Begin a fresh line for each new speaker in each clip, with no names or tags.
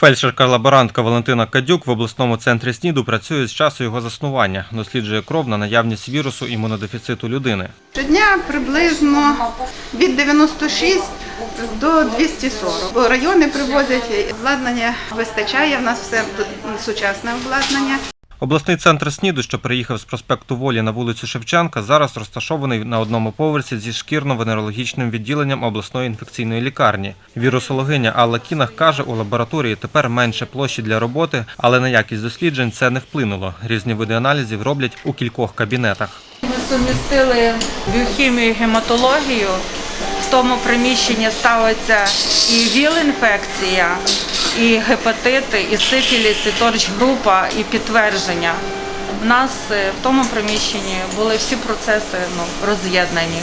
Фельдшерка-лаборантка Валентина Кадюк в обласному центрі СНІДу працює з часу його заснування, досліджує кров на наявність вірусу імунодефіциту людини.
Щодня приблизно від 96 до 240. Бо райони привозять обладнання, вистачає. В нас все сучасне обладнання.
Обласний центр СНІДу, що приїхав з проспекту Волі на вулицю Шевченка, зараз розташований на одному поверсі зі шкірно-венерологічним відділенням обласної інфекційної лікарні. Вірусологиня Алла Кінах каже, у лабораторії тепер менше площі для роботи, але на якість досліджень це не вплинуло. Різні види аналізів роблять у кількох кабінетах.
Ми сумістили біохімію і гематологію. В тому приміщенні ставиться і ВІЛ-інфекція, і гепатити, і сифіліс, і торч-група, і підтвердження. У нас е, в тому приміщенні були всі процеси ну, роз'єднані.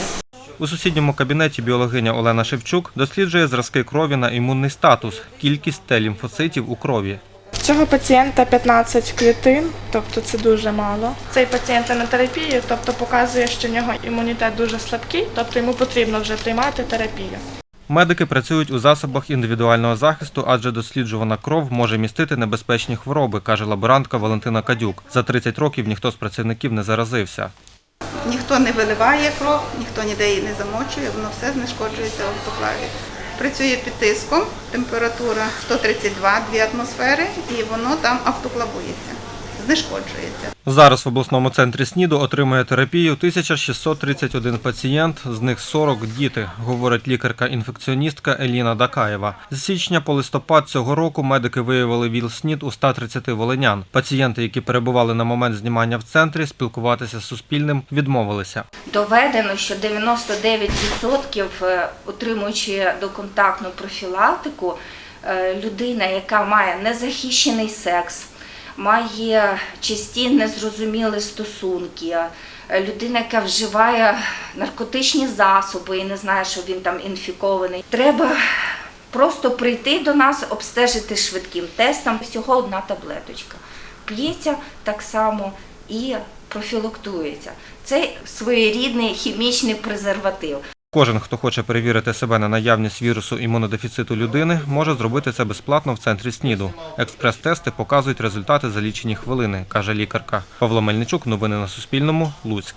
У сусідньому кабінеті біологиня Олена Шевчук досліджує зразки крові на імунний статус, кількість Т-лімфоцитів у крові.
Цього пацієнта 15 клітин, тобто це дуже мало. Цей пацієнт на терапії, тобто показує, що в нього імунітет дуже слабкий, тобто йому потрібно вже приймати терапію.
Медики працюють у засобах індивідуального захисту, адже досліджувана кров може містити небезпечні хвороби, каже лаборантка Валентина Кадюк. За 30 років ніхто з працівників не заразився.
Ніхто не виливає кров, ніхто ніде її не замочує, воно все знешкоджується в автоклаві. Працює під тиском, температура 132 дві атмосфери, і воно там автоклавується, знешкоджується.
Зараз в обласному центрі СНІДу отримує терапію 1631 пацієнт, з них 40 діти, говорить лікарка-інфекціоністка Еліна Дакаєва. З січня по листопад цього року медики виявили ВІЛ-СНІД у 130 волинян. Пацієнти, які перебували на момент знімання в центрі, спілкуватися з Суспільним відмовилися.
Доведено, що 99% е, отримуючи доконтактну профілактику, е, людина, яка має незахищений секс, має часті незрозумілі стосунки, е, людина, яка вживає наркотичні засоби і не знає, що він там інфікований, треба просто прийти до нас, обстежити швидким тестом. Всього одна таблеточка. П'ється так само і профілактується. Це своєрідний хімічний презерватив.
Кожен, хто хоче перевірити себе на наявність вірусу імунодефіциту людини, може зробити це безплатно в центрі СНІДу. Експрес-тести показують результати за лічені хвилини, каже лікарка. Павло Мельничук. Новини на Суспільному. Луцьк.